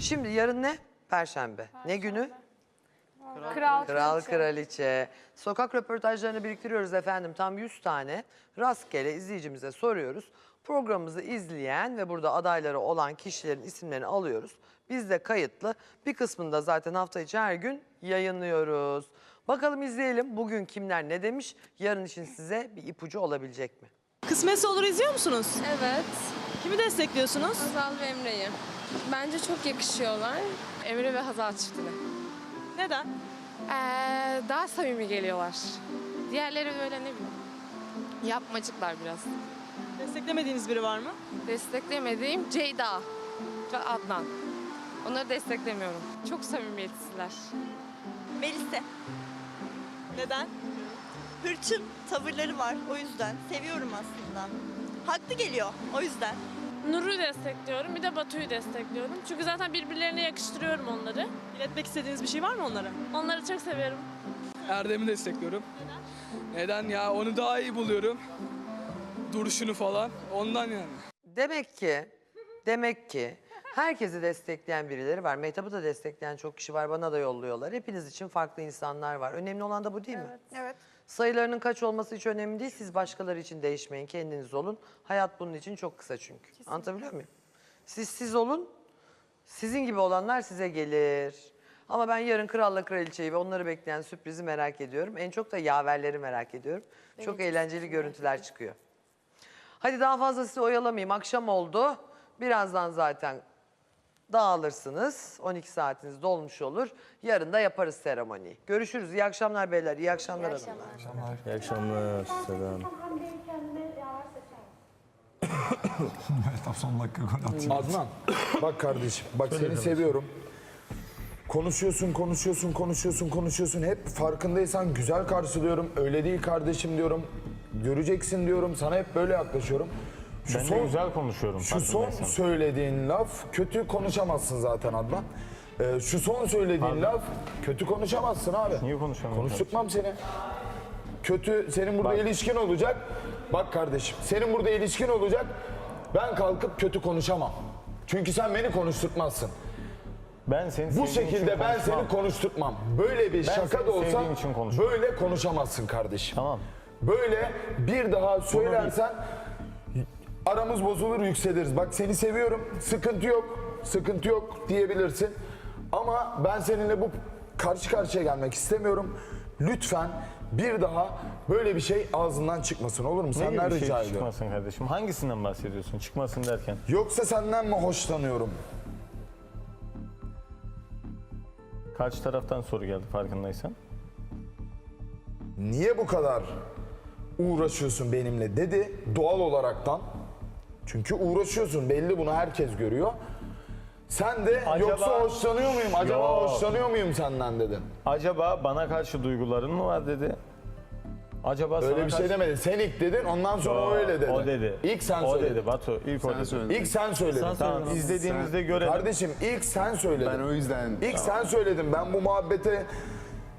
Şimdi yarın ne? Perşembe. Ne günü? Kral, Kral kraliçe. kraliçe. Sokak röportajlarını biriktiriyoruz efendim. Tam 100 tane rastgele izleyicimize soruyoruz. Programımızı izleyen ve burada adayları olan kişilerin isimlerini alıyoruz. Biz de kayıtlı. Bir kısmını da zaten hafta içi her gün yayınlıyoruz. Bakalım izleyelim bugün kimler ne demiş? Yarın için size bir ipucu olabilecek mi? Kısmetse olur izliyor musunuz? Evet. Kimi destekliyorsunuz? Hazal ve Emre'yi. Bence çok yakışıyorlar. Emre ve Hazal çiftine. Neden? Ee, daha samimi geliyorlar. Diğerleri böyle ne bileyim. Yapmacıklar biraz. Desteklemediğiniz biri var mı? Desteklemediğim Ceyda ve Adnan. Onları desteklemiyorum. Çok samimiyetsizler. Melis'e. Neden? Hırçın tavırları var o yüzden. Seviyorum aslında. Haklı geliyor o yüzden. Nur'u destekliyorum. Bir de Batu'yu destekliyorum. Çünkü zaten birbirlerine yakıştırıyorum onları. İletmek istediğiniz bir şey var mı onlara? Onları çok seviyorum. Erdem'i destekliyorum. Neden? ya? Onu daha iyi buluyorum. Duruşunu falan. Ondan yani. Demek ki, demek ki herkesi destekleyen birileri var. Mehtap'ı da destekleyen çok kişi var. Bana da yolluyorlar. Hepiniz için farklı insanlar var. Önemli olan da bu değil mi? Evet. Sayılarının kaç olması hiç önemli değil. Siz başkaları için değişmeyin. Kendiniz olun. Hayat bunun için çok kısa çünkü. Anlatabiliyor muyum? Siz siz olun. Sizin gibi olanlar size gelir. Ama ben yarın kralla kraliçeyi ve onları bekleyen sürprizi merak ediyorum. En çok da yaverleri merak ediyorum. Çok eğlenceli görüntüler çıkıyor. Hadi daha fazla sizi oyalamayayım. Akşam oldu. Birazdan zaten dağılırsınız. 12 saatiniz dolmuş olur. Yarın da yaparız seremoniyi. Görüşürüz. İyi akşamlar beyler. İyi akşamlar hanımlar. İyi akşamlar Selam. Tam son dakika gol attı. Adnan bak kardeşim bak seni seviyorum. Konuşuyorsun, konuşuyorsun, konuşuyorsun, konuşuyorsun. Hep farkındaysan güzel karşılıyorum. Öyle değil kardeşim diyorum. Göreceksin diyorum. Sana hep böyle yaklaşıyorum. Şu Ben de güzel konuşuyorum. Şu son söylediğin laf kötü konuşamazsın zaten Adnan. Ee, şu son söylediğin laf kötü konuşamazsın abi. Niye konuşamıyorum? Konuşturmam seni. Kötü senin burada Bak. ilişkin olacak. Bak kardeşim senin burada ilişkin olacak. Ben kalkıp kötü konuşamam. Çünkü sen beni konuşturtmazsın. Ben seni Bu şekilde ben seni konuşturtmam. Böyle bir şaka seni da olsa böyle konuşamazsın kardeşim. Tamam. Böyle bir daha söylersen aramız bozulur yükseliriz. Bak seni seviyorum. Sıkıntı yok. Sıkıntı yok diyebilirsin. Ama ben seninle bu karşı karşıya gelmek istemiyorum. Lütfen bir daha böyle bir şey ağzından çıkmasın olur mu? Ne gibi Senden bir şey rica ediyorum. çıkmasın kardeşim? Hangisinden bahsediyorsun? Çıkmasın derken. Yoksa senden mi hoşlanıyorum? Kaç taraftan soru geldi farkındaysan? Niye bu kadar uğraşıyorsun benimle dedi doğal olaraktan. Çünkü uğraşıyorsun belli bunu herkes görüyor. Sen de Acaba- yoksa hoşlanıyor muyum? Acaba Yok. hoşlanıyor muyum senden dedin. Acaba bana karşı duyguların mı var dedi. Acaba sana Öyle bir şey karşı... demedin. Sen ilk dedin ondan sonra o öyle dedi. O dedi. İlk sen o söyledin. dedi Batu. İlk o dedi. İlk sen söyledin. Tamam izlediğimizde görelim. Kardeşim ilk sen söyledin. Ben o yüzden İlk sen söyledin. Ben bu muhabbete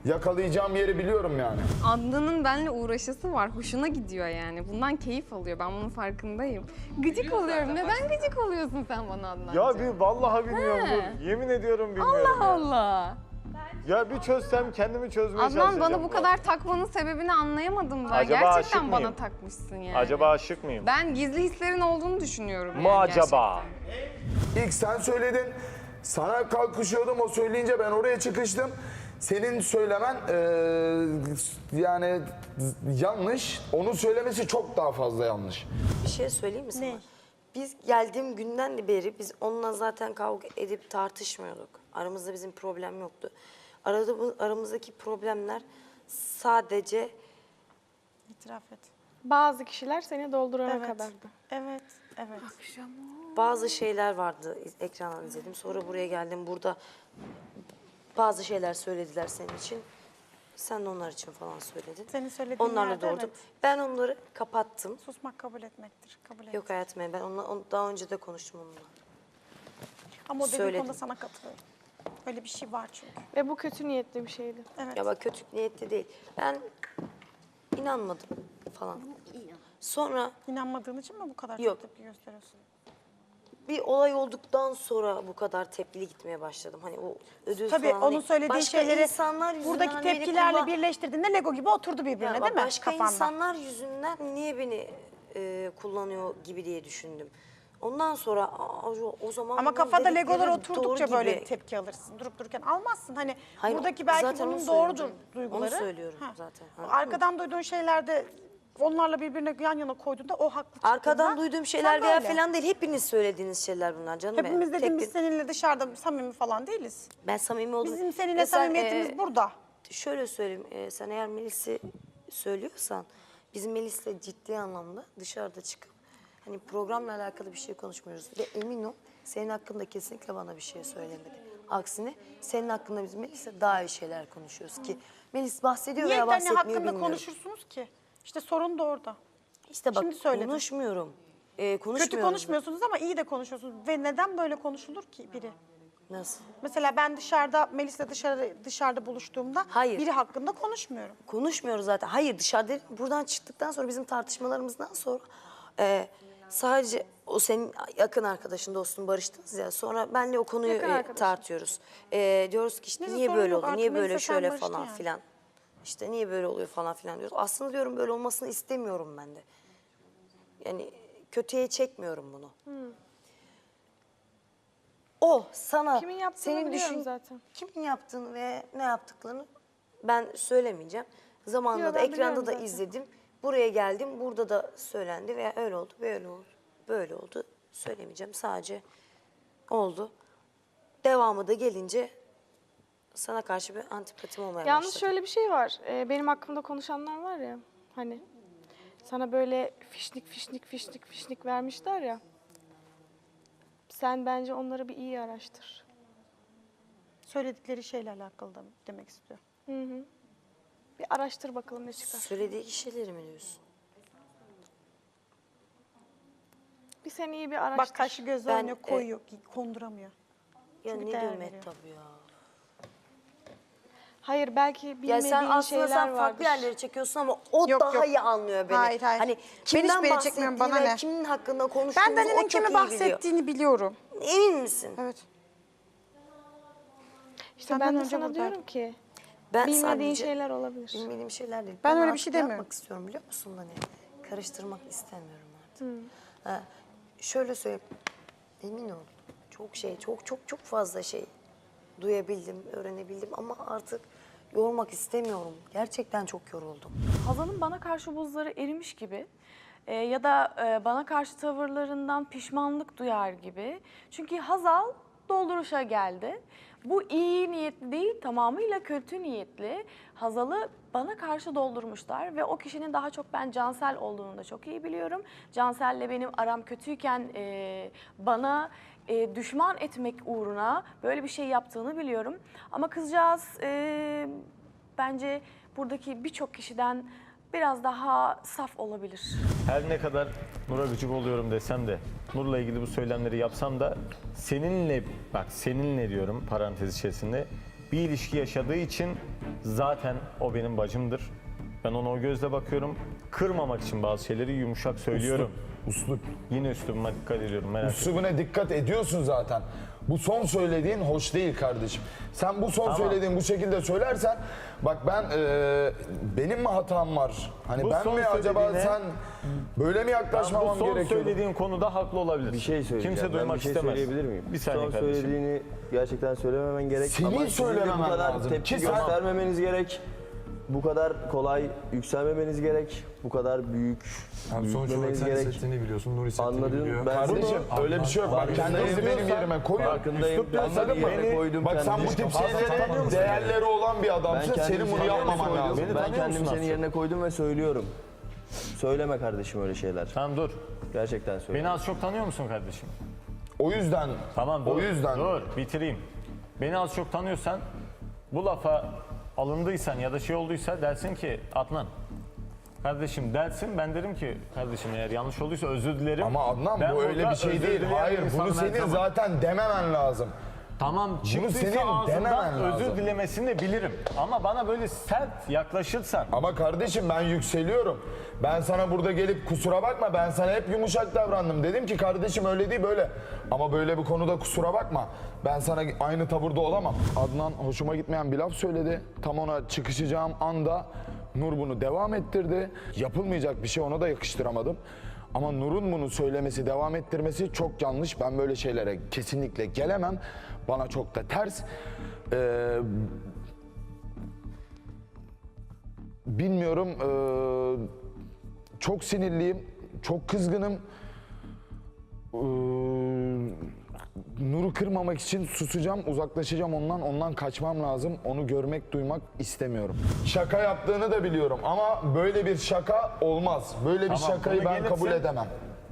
yakalayacağım yeri biliyorum yani. Adnan'ın benimle uğraşısı var. Hoşuna gidiyor yani. Bundan keyif alıyor. Ben bunun farkındayım. Gıcık oluyorum. Neden gıcık oluyorsun sen bana Adnan'cığım? Ya bir vallahi bilmiyorum. He. dur. Yemin ediyorum bilmiyorum. Allah ya. Allah. Ya bir çözsem kendimi çözmeye Adnan çalışacağım. bana bu kadar takmanın sebebini anlayamadım ben. Acaba Gerçekten aşık bana mıyım? takmışsın yani. Acaba aşık mıyım? Ben gizli hislerin olduğunu düşünüyorum. Mu yani acaba? gerçekten. İlk sen söyledin. Sana kalkışıyordum o söyleyince ben oraya çıkıştım. Senin söylemen eee, yani yanlış. Onun söylemesi çok daha fazla yanlış. Bir şey söyleyeyim mi sana? Ne? Biz geldiğim günden beri biz onunla zaten kavga edip tartışmıyorduk. Aramızda bizim problem yoktu. Arada bu, aramızdaki problemler sadece İtiraf et. Bazı kişiler seni doldurana Evet. kadardı. Evet. Evet. bazı şeyler vardı iz- ekrandan izledim. Sonra buraya geldim. Burada bazı şeyler söylediler senin için. Sen de onlar için falan söyledin. Senin söylediğin Onlarla yerde doğurdum. evet. Ben onları kapattım. Susmak kabul etmektir. Kabul et. Yok hayatım ben onunla, on- daha önce de konuştum onunla. Ama o dediğin söyledim. konuda sana katılıyorum. Öyle bir şey var çünkü. Ve bu kötü niyetli bir şeydi. Evet. Ya bak kötü niyetli değil. Ben inanmadım falan. Sonra İnanmadığın için mi bu kadar Yok. çok tepki gösteriyorsun? Bir olay olduktan sonra bu kadar tepkili gitmeye başladım. Hani o ödül Tabii falan. onun hani söylediği başka şeyleri insanlar yüzünden buradaki hani beni tepkilerle kullan- birleştirdiğinde Lego gibi oturdu birbirine Ya değil mi Başka kafanda? insanlar yüzünden niye beni e, kullanıyor gibi diye düşündüm. Ondan sonra aa, o- o zaman Ama bunun kafada dedikleri Legolar doğru oturdukça böyle gibi. tepki alırsın. Durup dururken almazsın. Hani Hayır, buradaki belki zaten onu bunun doğrudur duyguları. Onu söylüyorum zaten, anladın mı? Arkadan duyduğun şeylerde onlarla birbirine yan yana koyduğunda o haklı çıktığında Arkadan duyduğum şeyler sen veya falan değil. Hepiniz söylediğiniz şeyler bunlar canım. benim. Hepimiz Tek dediğimiz bir- seninle dışarıda samimi falan değiliz. Ben samimi oldum. Bizim seninle Ve sen, samimiyetimiz e, burada. Şöyle söyleyeyim, e, sen eğer Melis'i söylüyorsan, bizim Melis'le ciddi anlamda dışarıda çıkıp hani programla alakalı bir şey konuşmuyoruz. Ve emin ol, senin hakkında kesinlikle bana bir şey söylemedi. Aksine senin hakkında biz Melis'le daha iyi şeyler konuşuyoruz ki Melis bahsediyor Niye veya hani bahsetmiyor hakkında bilmiyorum. konuşursunuz ki? İşte sorun da orada. İşte bak Şimdi söyledin. konuşmuyorum. E, konuşmuyoruz. Kötü konuşmuyorsunuz ama iyi de konuşuyorsunuz. Ve neden böyle konuşulur ki biri? Nasıl? Mesela ben dışarıda Melis'le dışarı dışarıda buluştuğumda Hayır. biri hakkında konuşmuyorum. Konuşmuyoruz zaten. Hayır dışarıda buradan çıktıktan sonra bizim tartışmalarımızdan sonra e, sadece o senin yakın arkadaşın dostun barıştınız ya sonra benle o konuyu Yakın e, arkadaşım. tartıyoruz. E, diyoruz ki işte Neyse, niye sorun böyle yok. oldu, niye böyle sen şöyle barıştın falan yani. filan. İşte niye böyle oluyor falan filan diyoruz. Aslında diyorum böyle olmasını istemiyorum ben de. Yani kötüye çekmiyorum bunu. O sana Kimin yaptığını senin biliyorum düşün zaten. kimin yaptığını ve ne yaptıklarını ben söylemeyeceğim. Zamanında Yo, da ekranda da zaten. izledim. Buraya geldim. Burada da söylendi veya öyle oldu, böyle oldu. Böyle oldu. Söylemeyeceğim. Sadece oldu. Devamı da gelince sana karşı bir antipatim olmaya Yalnız başladı. şöyle bir şey var. Ee, benim hakkımda konuşanlar var ya. Hani sana böyle fişnik fişnik fişnik fişnik vermişler ya. Sen bence onları bir iyi araştır. Söyledikleri şeyle alakalı da demek istiyor. Hı hı. Bir araştır bakalım ne çıkar. Söylediği kişileri mi diyorsun? Bir sen iyi bir araştır. Bak kaşı göz Ben, e, koyuyor, konduramıyor. Ya Çünkü ne değer diyor veriyor. Mehtap ya? Hayır belki Ya bilmediğin sen aslında şeyler sen vardır. farklı yerlere çekiyorsun ama o Yok, daha yok. iyi anlıyor beni. Hayır, hayır. Hani Ben kimden hiçbir yere çekmiyorum, bahsettiğini bana ve ne? kimin hakkında konuştuğumuzu Ben o Dani'nin çok kimi iyi biliyor. bahsettiğini biliyorum. Emin misin? Evet. İşte Senden ben de önce sana buradaydım. diyorum ki Ben bilmediğin sadece şeyler olabilir. bilmediğim şeyler değil. Ben öyle bir artık şey demiyorum. yapmak istiyorum biliyor musun hani? Karıştırmak istemiyorum artık. Ha, şöyle söyleyeyim. Emin ol. Çok şey, çok çok çok fazla şey duyabildim, öğrenebildim ama artık yormak istemiyorum. Gerçekten çok yoruldum. Hazal'ın bana karşı buzları erimiş gibi e, ya da e, bana karşı tavırlarından pişmanlık duyar gibi. Çünkü Hazal dolduruşa geldi. Bu iyi niyetli değil, tamamıyla kötü niyetli. Hazal'ı bana karşı doldurmuşlar ve o kişinin daha çok ben Cansel olduğunu da çok iyi biliyorum. Cansel'le benim aram kötüyken e, bana e, düşman etmek uğruna böyle bir şey yaptığını biliyorum. Ama kızcağız e, bence buradaki birçok kişiden biraz daha saf olabilir. Her ne kadar Nur'a gıcık oluyorum desem de Nur'la ilgili bu söylemleri yapsam da seninle bak seninle diyorum parantez içerisinde bir ilişki yaşadığı için zaten o benim bacımdır. Ben ona o gözle bakıyorum. Kırmamak için bazı şeyleri yumuşak söylüyorum. Uslup. Yine üslubuma dikkat ediyorum merak etme. Üslubuna dikkat ediyorsun zaten. Bu son söylediğin hoş değil kardeşim. Sen bu son Tamam. söylediğin bu şekilde söylersen bak ben e, benim mi hatam var? Hani Bu ben son mi acaba söylediğine- sen böyle mi yaklaşmamam bu son gerekiyor? söylediğin konuda haklı olabilir. Bir şey söyleyeceğim. Kimse Ben duymak bir şey istemez. söyleyebilir miyim? Bir saniye Son kardeşim. söylediğini gerçekten söylememen gerek. Senin Ama sizin de söylememen kadar lazım. tepki Ki sen- göstermemeniz gerek. Bu kadar kolay yükselmemeniz gerek. Bu kadar büyük Yani sonuç olarak sen gerek. hissettiğini biliyorsun, Nur hissettiğini Anladın biliyor. ben Kardeşim bunu öyle bir şey yok. Bak Farkındayım. kendinizi benim Diyorsan yerime koyun. farkındayım. Üslup Ben anladın mı? yerine koydum Bak sen bu kendimi. tip tanımıyorsun değerleri olan bir adamsın. Senin bunu yapmaman lazım. Beni Ben kendimi senin yerine koydum ve söylüyorum. Söyleme kardeşim öyle şeyler. Tamam dur. Gerçekten söyle. Beni az çok tanıyor musun kardeşim? O yüzden Tamam dur. o yüzden Dur bitireyim. Beni az çok tanıyorsan bu lafa alındıysan ya da şey olduysa dersin ki Adnan kardeşim dersin ben derim ki kardeşim eğer yanlış olduysa özür dilerim. Ama Adnan Ben bu öyle burada bir şey özür değil. dileyen Hayır bunu her senin zaman. zaten dememen lazım. Tamam çıktıysa senin ağzından dememen özür lazım. dilemesini de bilirim. Ama bana böyle sert yaklaşırsan Ama kardeşim ben yükseliyorum. Ben sana burada gelip kusura bakma ben sana hep yumuşak davrandım. Dedim ki kardeşim öyle değil böyle. Ama böyle bir konuda kusura bakma. Ben sana aynı tavırda olamam. Adnan hoşuma gitmeyen bir laf söyledi. Tam ona çıkışacağım anda Nur bunu devam ettirdi. Yapılmayacak bir şey ona da yakıştıramadım. Ama Nur'un bunu söylemesi, devam ettirmesi çok yanlış. Ben böyle şeylere kesinlikle gelemem. Bana çok da ters. Ee, bilmiyorum. eee, çok sinirliyim. Çok kızgınım. Eee, Nur'u kırmamak için susacağım, uzaklaşacağım ondan. Ondan kaçmam lazım. Onu görmek, duymak istemiyorum. Şaka yaptığını da biliyorum ama böyle bir şaka olmaz. Böyle bir Tamam, şakayı bunu ben gelirsin, kabul edemem.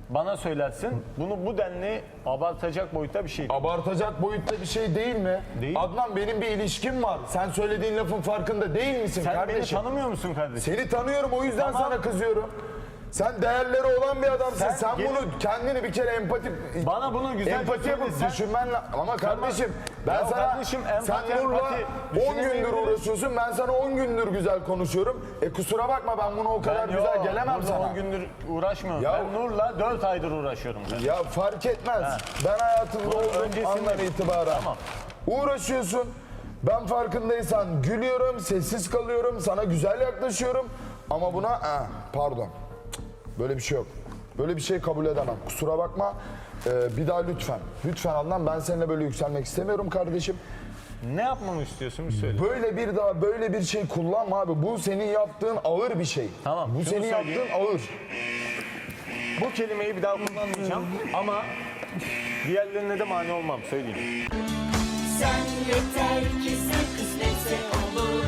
Bana söylersin. Bunu bu denli abartacak boyutta bir şey. değil. Abartacak boyutta bir şey değil mi? Değil. Adnan benim bir ilişkim var. Sen söylediğin lafın farkında değil misin Sen kardeşim? beni tanımıyor musun kardeşim? Seni tanıyorum o yüzden Tamam. sana kızıyorum. Sen değerleri olan bir adamsın. Sen, Sen bunu kendini bir kere empati Bana bunu güzel empati yapıp söylesen- düşünmen la- ama kardeşim ben Ya sana kardeşim, empati, sen Nur'la empati 10 gündür düşünemeyebiliriz. uğraşıyorsun. Ben sana 10 gündür güzel konuşuyorum. E kusura bakma ben bunu o kadar Ben güzel gelemem Nur'la sana. 10 gündür uğraşmıyorum. Ya- ben Nur'la 4 aydır uğraşıyorum. kardeşim. Ya fark etmez. Ben hayatında Bunun olduğum öncesinde- andan itibaren Tamam. uğraşıyorsun. Ben farkındaysan gülüyorum, sessiz kalıyorum, sana güzel yaklaşıyorum. Ama buna eh, pardon. Böyle bir şey yok. Böyle bir şey kabul edemem. Kusura bakma. Ee, bir daha lütfen. Lütfen Adnan ben seninle böyle yükselmek istemiyorum kardeşim. Ne yapmamı istiyorsun bir söyle. Böyle bir daha böyle bir şey kullanma abi. Bu senin yaptığın ağır bir şey. Tamam, Bu şunu senin söyleyeyim. yaptığın ağır. Bu kelimeyi bir daha kullanmayacağım ama diğerlerine de mani olmam söyleyeyim. Sen yeter ki sen kısmetse olur